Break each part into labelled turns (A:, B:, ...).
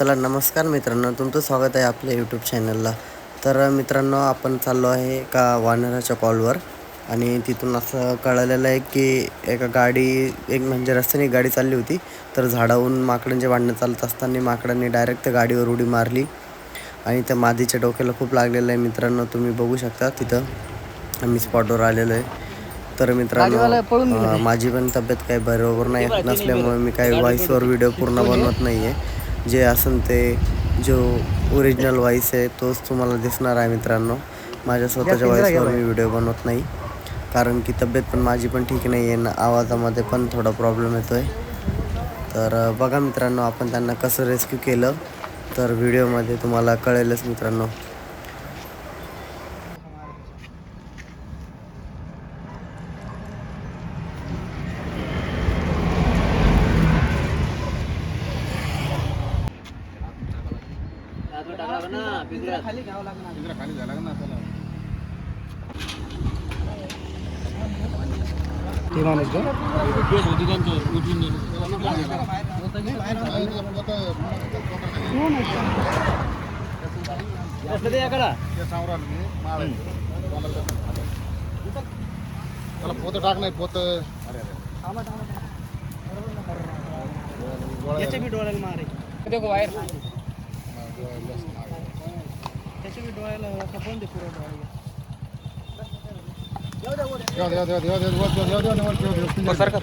A: चला नमस्कार मित्रांनो. तुमचं स्वागत आहे आपल्या यूट्यूब चॅनलला तर मित्रांनो आपण चाललो आहे एका वानराच्या कॉलवर आणि तिथून असं कळलेलं आहे की एका गाडी एक म्हणजे रस्त्याने एक गाडी चालली होती. तर झाडाहून माकडांचे भांडणं चालत असताना माकडांनी डायरेक्ट त्या गाडीवर उडी मारली. आणि त्या मादीच्या डोक्याला खूप लागलेलं आहे मित्रांनो. तुम्ही बघू शकता तिथं. आम्ही स्पॉटवर आलेलो आहे. तर मित्रांनो माझी पण तब्येत काही बरोबर नाही नसल्यामुळे मी काही व्हॉईसवर व्हिडिओ पूर्ण बनवत नाही आहे जे असेल ते जो ओरिजिनल व्हॉईस आहे तोच तुम्हाला दिसणार आहे मित्रांनो. माझ्या स्वतःच्या व्हॉईसवर मी व्हिडिओ बनवत नाही. कारण की तब्येत पण माझी पण ठीक नाही आहे ना आवाजामध्ये पण थोडा प्रॉब्लेम येतो आहे तर बघा मित्रांनो आपण त्यांना कसं रेस्क्यू केलं तर व्हिडिओमध्ये तुम्हाला कळेलच मित्रांनो.
B: त्याला వస్తుంది అక్కడ సంవరాలు
C: అలా పోతే डोळ्याला పోతే देखो वायर त्याचे मी डोळ्याला फोन दे पुरा डोळ्याला सरकार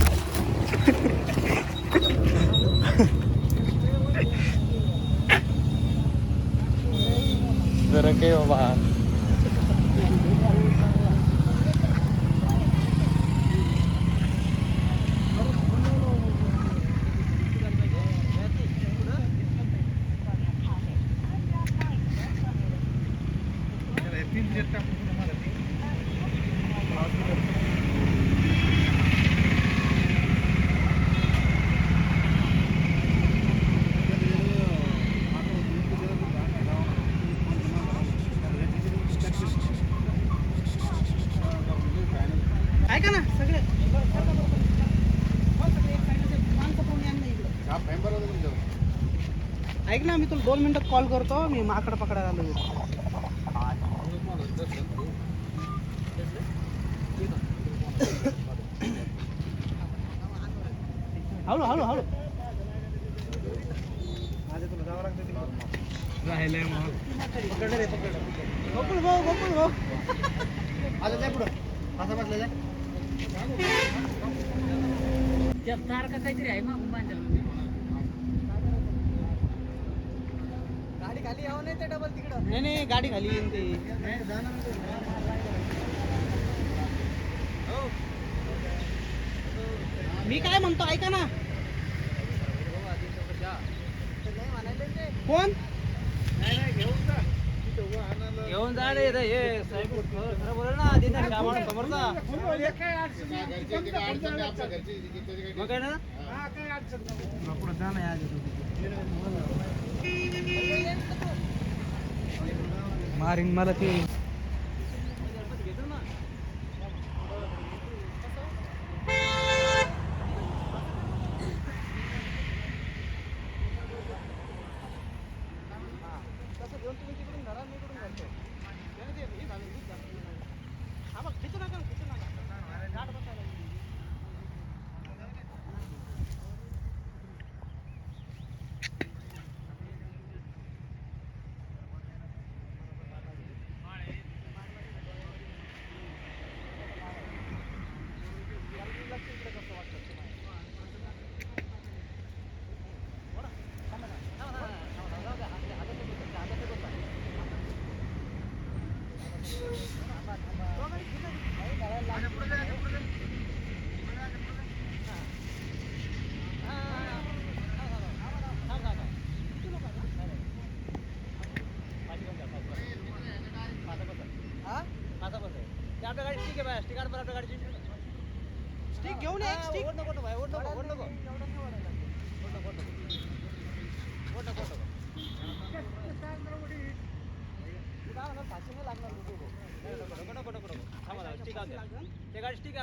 C: 给我吧。तुला दोन मिनिटात कॉल करतो मी माकड पकडायला आलो इथे. हळू हळू हळू पकडलं रे, पकडलं. गोकुळ भाऊ गोकुळ भाऊ आता जाय पुढं असं बसलं जाय गाडी खाली यावं नाही ते नाही नाही गाडी खाली येईन ते. मी काय म्हणतो ऐका ना. कोण?
D: घेऊन जा रे हे साहेब खरं बोल ना आधी ना समोरचा
E: काय
D: ना? जा नाही आज મારીને મારાથી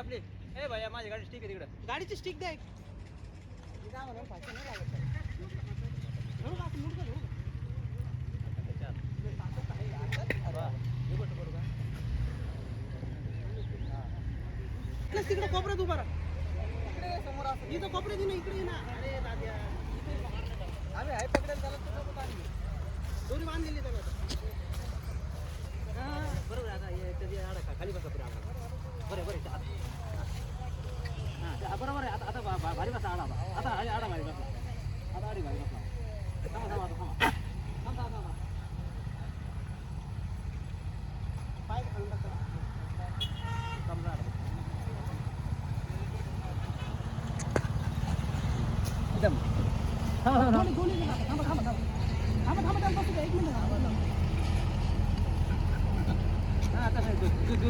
D: आपली. ए भैया माझी गाडी स्टिक आहे तिकडं. गाडीची स्टिक द्या तिकडे कोपऱ्यात उभा राहा. समोर इथं कोपऱ्यात ये ना इकडे ये ना. अरे दाद्या. आम्ही आहे पकडेल त्याला तर नको बांधली दोन्ही बांधलेली त्याला हा, बरोबर आहे, आता. हे त्याची आडा खा- खाली बसा पुढे आता. बरं बरं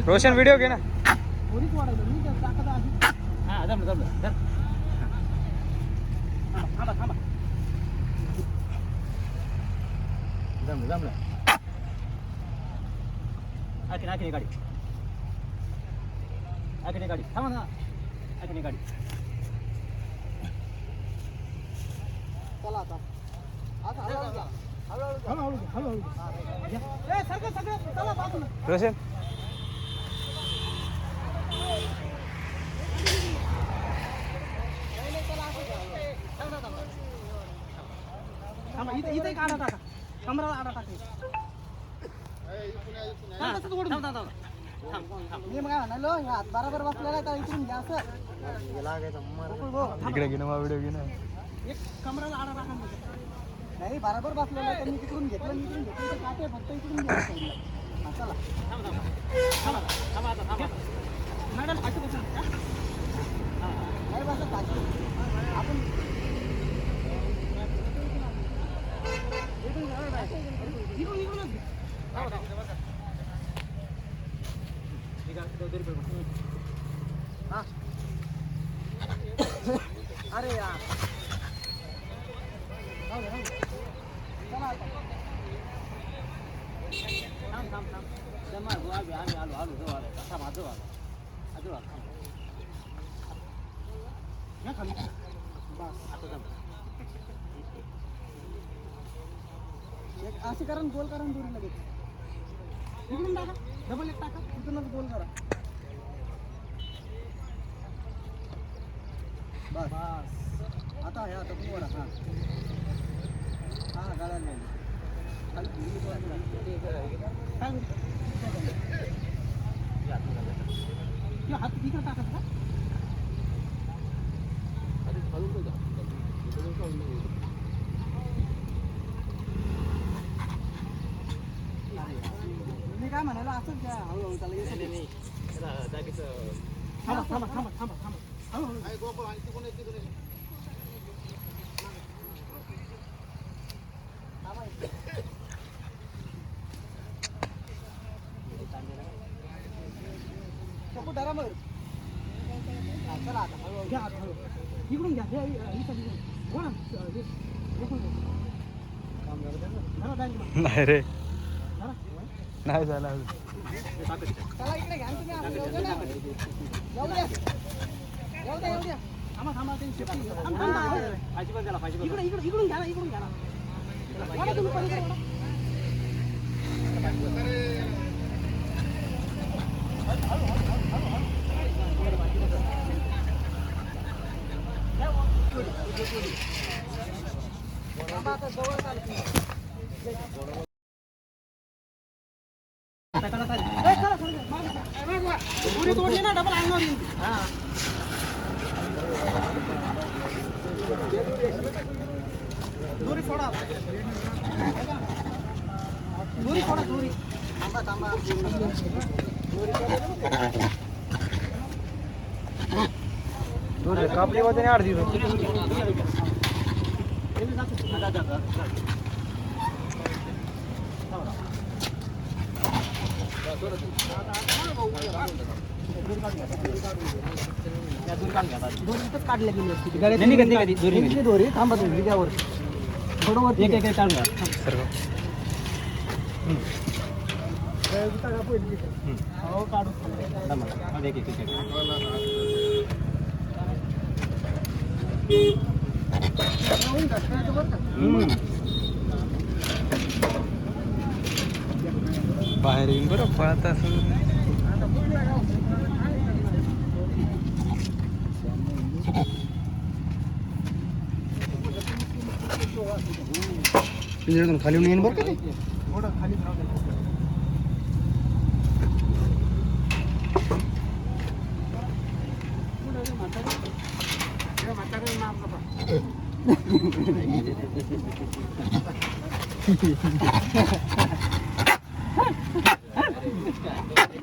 C: रोशन व्हिडिओ घे ना.
D: आखिने गाडी. थांबा ना. आखिने गाडी. चला आता. आता हळूहळू जा. हळूहळू जा. ए, सगळं सगळं चला बाजूला.
C: रोशन
D: थांबा इथे इथे एक आडा टाका कमराला आडा टाका हा, तसंच ओढून. थांब, थांब, थांब. थांब, थांब. मी मग काय म्हणालो हात बरोबर बसलेला आहे तर इकडून घ्या असं.
C: इकडे घे ना व्हिडिओ घे ना
D: एक कमराला आडा. नाही बरोबर बसलेला आहे तर मी तिकडून घेतलं मी इकडून घेतलं तर काटे फक्त इकडून घ्या चला थांबा थांबा थांबा आता थांबा मॅडम खाली बसा हा? हा, नाही बसा खाली. आपण इकडून घ्या, बरं, बाय. इकडून इकडूनच घ्या. थांबा, थांबा. ठीक आहे, दोन रुपये बघ. हा. अरे यार राहू दे, राहू दे. चला आता. थांब थांब थांब जमा हो आम्ही आम्ही आलो आलो जवळ आलो थांब आजो आलो आजो आलो थांब या खाली बस आता जम एक असे करा आणि गोल करा आणि दोरी लगेच इकडून टाका डबल एक टाका इकडूनच गोल करा बस बस आता आहे आता तुम्ही हां हां गाड्या नाही खाली तुम्ही गोल करा. काय होईल? या, हात इकडे टाकायचा का
C: इकडून घ्या
D: नाही रे. नाही झालं
C: चला इकडे घ्या ना तुम्ही आता. येऊ द्या ना. येऊ द्या. येऊ द्या, येऊ द्या. थांबा, थांबा, त्यांची safety घ्या. थांबा, थांबा. इकडे इकडे इकडून घ्या ना इकडून घ्या ना वळा तुम्ही पलीकडे वळा. थांबा, आता जवळ चालू. ए, चला, चला. ए, चला, चला. मागे, मागे, मागे. उडी तोडली ना डबल अंगावर येईल. दोरी सोडा दोरी सोडा दोरी थांबा थांबा
D: कापली होते अर्धी
C: दोरी इथंच काढल्या गेली असती ती दोरी थांबा तुम्ही त्यावर थोडं वरती एक एक काढून हो काढू
D: बाहेर येऊन बरं पळत असं खाली येईन बरं का ते
C: थोडं खाली राहू द्या. पुढं रे म्हातारी. हे म्हातारी मार नका.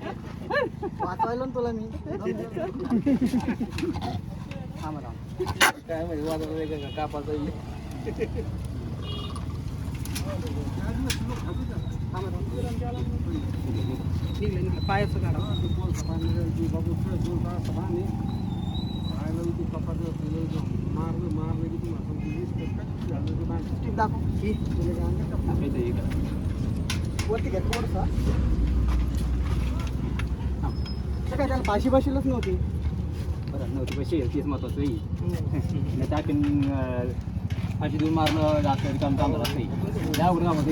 C: वाचवायला ना तुला मी थांबा थांबा
D: काय माहिती वाजवलं कापाचं
C: निघलं मारलं पायाचं काढा स्टिक दाखव वरती घ्या थोडंसं काय त्याला फाशी बशीलच नव्हती
D: नव्हती पैसे तीच महत्वाचं नाही त्या फाशी देऊन मारणं जास्त काम नाही त्या उघड कामात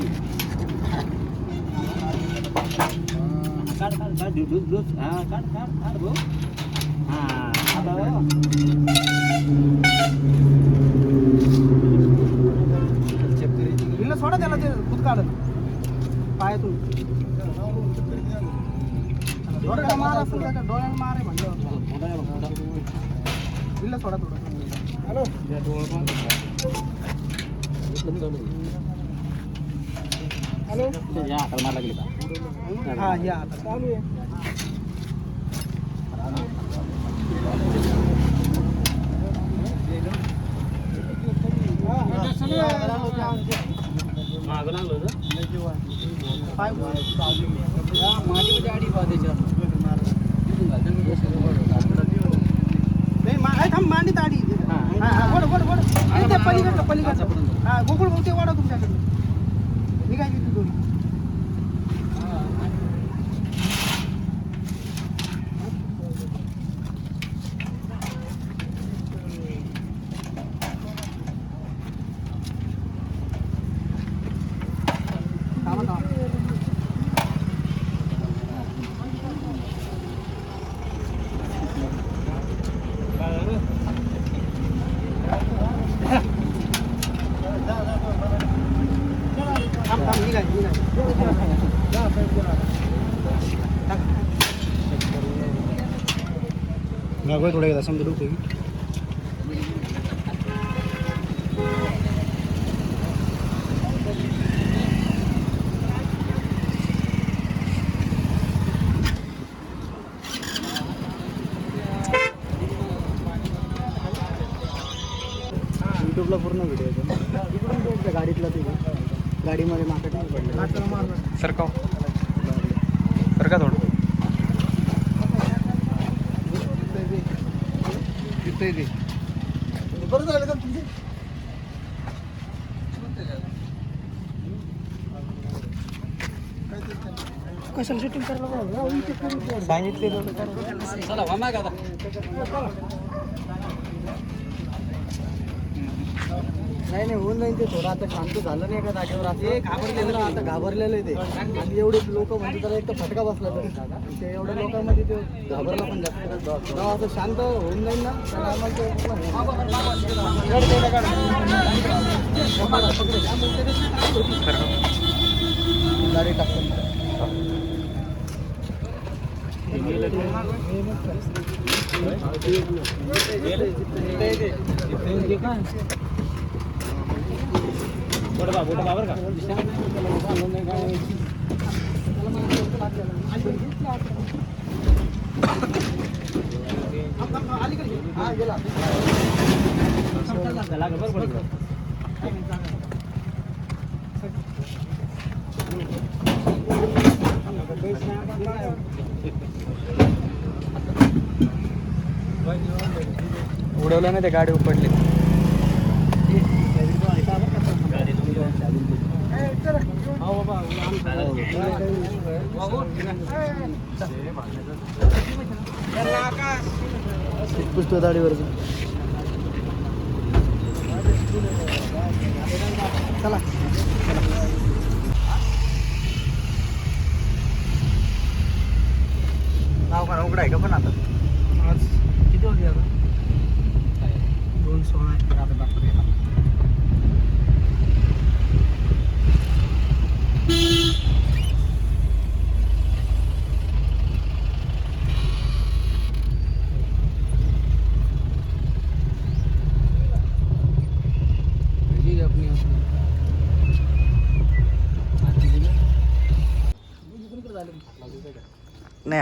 D: काढ काढ काढ दूध दूध दूध हां काढ काढ काढ भाऊ हां आता
C: सोडा त्याला ते दूध काढत. पायातून. डोळ्याला मार असेल त्याच्या डोळ्याला मार आहे म्हणलं. सोडा थोडं हॅलो हॅलो
D: या हाताला मार लागली का
C: हा या आता चालू आहे
D: मागं लागलं होतं
C: पाय
D: माझी आडी त्याच्यावर
C: नाही मा आहे थांब मांडीत आडी
D: हा.
C: हा हा वड वड वड आणि ते पलीकडचं पलीकडचं. हा गोकुळ भाऊ ते वाढा तुमच्याकडे निघायची ती थांबा थांबा थांब थांब निघाय
D: मागं थोडं एकदा समजा डोकं
C: युट्यूबला पूर्ण व्हिडिओ येतो. गाडीतला ते. गाडीमध्ये मार्केट पडलं
D: सरकाव. सरका थोडं.
F: सुटतंय ते.
C: बरं झालं का तुमचं? कशाला शूटिंग करायला सांगितले
B: चला माग
C: नाही नाही होऊन जाईल ते थोडं. आता शांत झालं नाही का जागेवर. असं घाबरलेलं आता घाबरलेलं आहे ते. आणि एवढे लोक म्हणजे त्याला एक तर फटका बसला तरी. ते एवढ्या लोकांमध्ये ते घाबरला पण जास्त. असं शांत होऊन जाईल ना. त्याला आम्हाला गाडी
B: उडवलं ना ते गाडी उपडली.
C: पुस्तक दाढीवरचं चला
G: का उघडा आहे का पण आता?
C: आज किती वाजले आता? दोन सोळा
G: नाही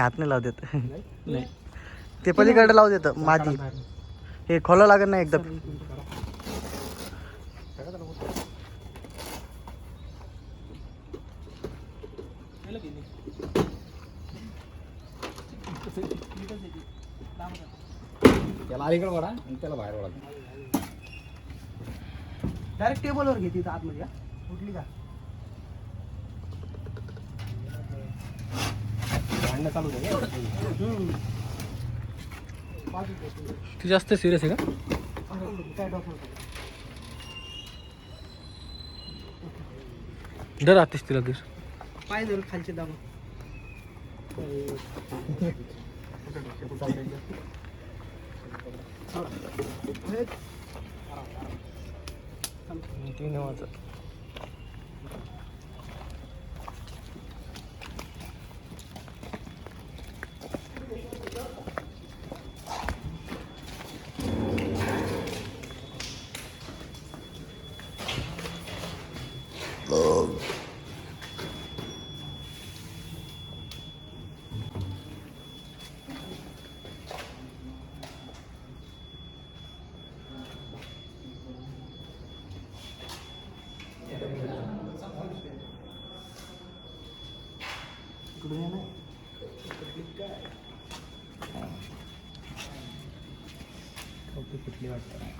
G: हात नाही लावू देत. नाही. ते पलीकडे लावू देत माझी. हे खोला लागत नाही एकदम.
B: त्याला अलीकडे वडा आणि त्याला बाहेर वडा
C: डायरेक्ट टेबलवर घेते आतमध्ये? उठली का?
B: भांडणं चालू आहे
C: ती जास्त सिरियस आहे का?
H: डर आतेस तिला दिस
C: पाय धरून खालचे दाबा
H: तीन वाजता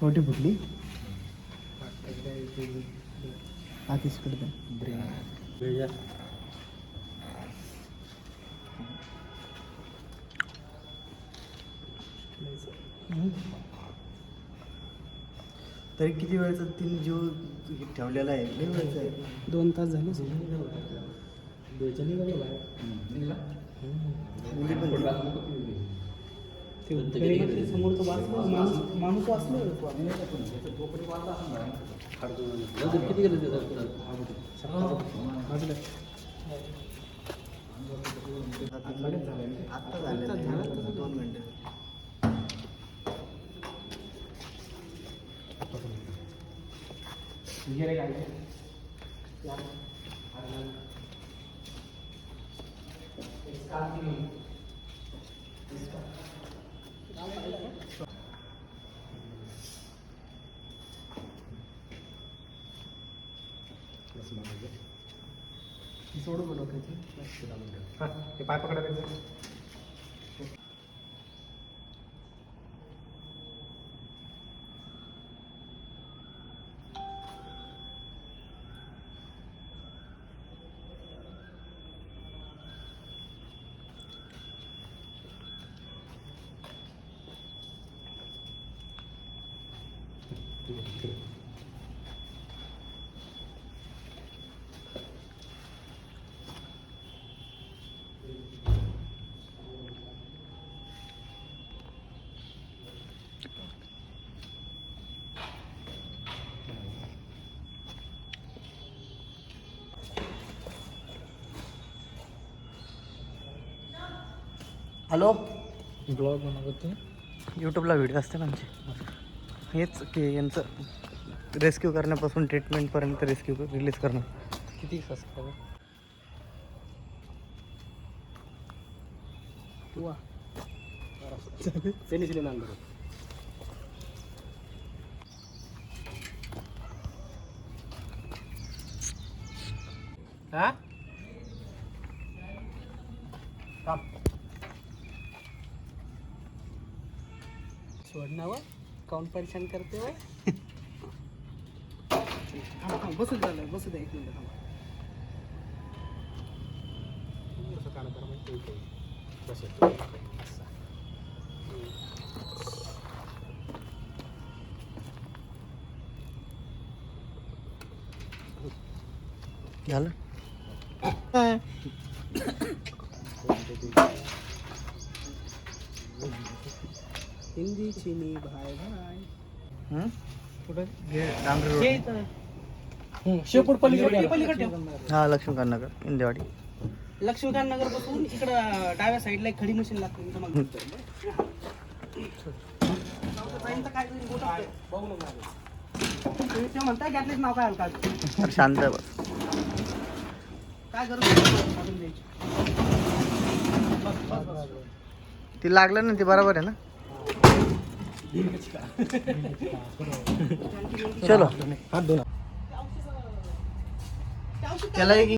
C: कोटी फुटली आतीसकडे
G: तरी किती वेळचा तिने जीव ठेवलेला आहे? लई वेळचा आहे.
C: दोन तास झाले.
G: मुली पण ती-
C: समोरचं वाचलं माणूस माणूस वाचलं
B: किती गेलं
G: आत्ता झालेलं आहे. दोन मिनिटं.
C: सोडू डोक्याची
F: ते पाय पकडायचं
G: हॅलो.
I: ब्लॉग बनवत
G: यूट्यूबला व्हिडिओ असते ना आमचे? हेच की यांचं रेस्क्यू करण्यापासून ट्रीटमेंटपर्यंत रेस्क्यू रिलीज करणं
I: किती सबस्क्रायबर
C: हा? सोडण्यावर काउंट परेशान करते वय बसू झालं बसू द्या एक मिनिट थांबा.
G: झालं?
C: हिंदी चिनी भाय भाय.
G: हं? कुठं? घे
C: हे
I: शेपूट
C: पलीकडे.
G: हा लक्ष्मीकांत नगर इंदेवाडी.
C: लक्ष्मीकांत नगरपासून इकडं डाव्या साईडला एक खडी मशीन लागते मग. म्हणताय नाव काय आलं का
G: तर शांत बस
C: काय बस.
G: ती लागलं ना ती बरोबर आहे ना? चलो.
I: हात धुना
G: त्याला एक